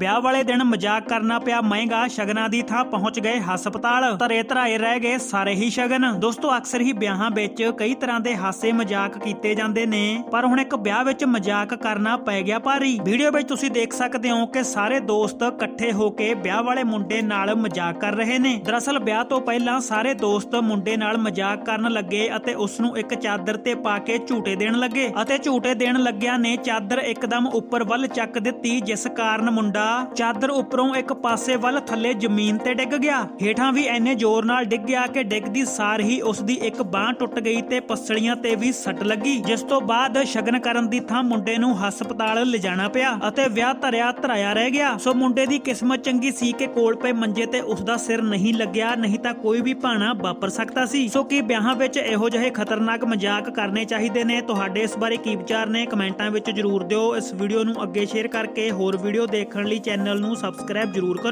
ਵਿਆਹ ਵਾਲੇ ਦਿਨ ਮਜ਼ਾਕ ਕਰਨਾ ਪਿਆ ਮਹਿੰਗਾ ਸ਼ਗਨਾਂ ਦੀ ਥਾਂ ਪਹੁੰਚ ਗਏ ਹਸਪਤਾਲ। ਧਰੇ ਧਰਾਏ ਰਹਿ ਗਏ ਸਾਰੇ ਹੀ ਸ਼ਗਨ। ਦੋਸਤੋ, ਅਕਸਰ ਹੀ ਵਿਆਹਾਂ ਵਿੱਚ ਕਈ ਤਰ੍ਹਾਂ ਦੇ ਹਾਸੇ ਮਜ਼ਾਕ ਕੀਤੇ ਜਾਂਦੇ ਨੇ, ਪਰ ਹੁਣ ਇੱਕ ਵਿਆਹ ਵਿੱਚ ਮਜ਼ਾਕ ਕਰਨਾ ਪੈ ਗਿਆ ਭਾਰੀ। ਵੀਡੀਓ ਵਿੱਚ ਤੁਸੀਂ ਦੇਖ ਸਕਦੇ ਹੋ ਕਿ ਸਾਰੇ ਦੋਸਤ ਇਕੱਠੇ ਹੋ ਕੇ ਵਿਆਹ ਵਾਲੇ ਮੁੰਡੇ ਨਾਲ ਮਜ਼ਾਕ ਕਰ ਰਹੇ ਨੇ। ਦਰਅਸਲ, ਵਿਆਹ ਤੋਂ ਪਹਿਲਾਂ ਸਾਰੇ ਦੋਸਤ ਮੁੰਡੇ ਨਾਲ ਮਜ਼ਾਕ ਕਰਨ ਲੱਗੇ ਅਤੇ ਉਸ ਨੂੰ ਇੱਕ ਚਾਦਰ ਤੇ ਪਾ ਕੇ ਝੂਟੇ ਦੇਣ ਲੱਗੇ ਅਤੇ ਝੂਟੇ ਦੇਣ ਲੱਗਿਆਂ ਨੇ ਚਾਦਰ ਇੱਕਦਮ ਉੱਪਰ ਵੱਲ ਚੱਕ ਦਿੱਤੀ, ਜਿਸ ਕਾਰਨ ਮੁੰਡਾ ਚਾਦਰ ਉੱਪਰੋਂ ਇੱਕ ਪਾਸੇ ਵੱਲ ਥੱਲੇ ਜ਼ਮੀਨ ਤੇ ਡਿੱਗ ਗਿਆ। ਹੇਠਾਂ ਵੀ ਐਨੇ ਜ਼ੋਰ ਨਾਲ ਡਿੱਗ ਗਿਆ ਕਿ ਡਿੱਗਦੀ ਸਾਰ ਹੀ ਉਸ ਦੀ ਇੱਕ ਬਾਹ ਟੁੱਟ ਗਈ ਤੇ ਪਸਲੀਆਂ ਤੇ ਵੀ ਸੱਟ ਲੱਗੀ, ਜਿਸ ਤੋਂ ਬਾਅਦ ਸ਼ਗਨ ਕਰਨ ਦੀ ਥਾਂ ਮੁੰਡੇ ਨੂੰ ਹਸਪਤਾਲ ਲਿਜਾਣਾ ਪਿਆ ਅਤੇ ਵਿਆਹ ਧਰਿਆ ਧਰਾਇਆ ਰਹਿ ਗਿਆ। ਸੋ ਮੁੰਡੇ ਦੀ ਕਿਸਮਤ ਚੰਗੀ ਸੀ ਕਿ ਕੋਲ ਪਏ ਮੰਜੇ ਤੇ ਉਸ ਦਾ ਸਿਰ ਨਹੀਂ ਲੱਗਿਆ, ਨਹੀਂ ਤਾਂ ਕੋਈ ਵੀ ਭਾਣਾ ਵਾਪਰ ਸਕਦਾ ਸੀ। ਸੋ ਕੀ ਵਿਆਹਾਂ ਵਿੱਚ ਇਹੋ ਜਿਹੇ ਖਤਰਨਾਕ ਮਜ਼ਾਕ ਕਰਨੇ ਚਾਹੀਦੇ ਨੇ? ਤੁਹਾਡੇ ਇਸ ਬਾਰੇ ਕੀ ਵਿਚਾਰ ਨੇ? ਕਮੈਂਟਾਂ ਵਿੱਚ ਜਰੂਰ ਦਿਓ। ਇਸ ਵੀਡੀਓ ਨੂੰ ਅੱਗੇ ਸ਼ੇਅਰ ਕਰਕੇ ਹੋਰ ਵੀਡੀਓ ਦੇਖਣ ਲਈ ਚੈਨਲ ਨੂੰ ਸਬਸਕ੍ਰਾਈਬ ਜਰੂਰ ਕਰੋ।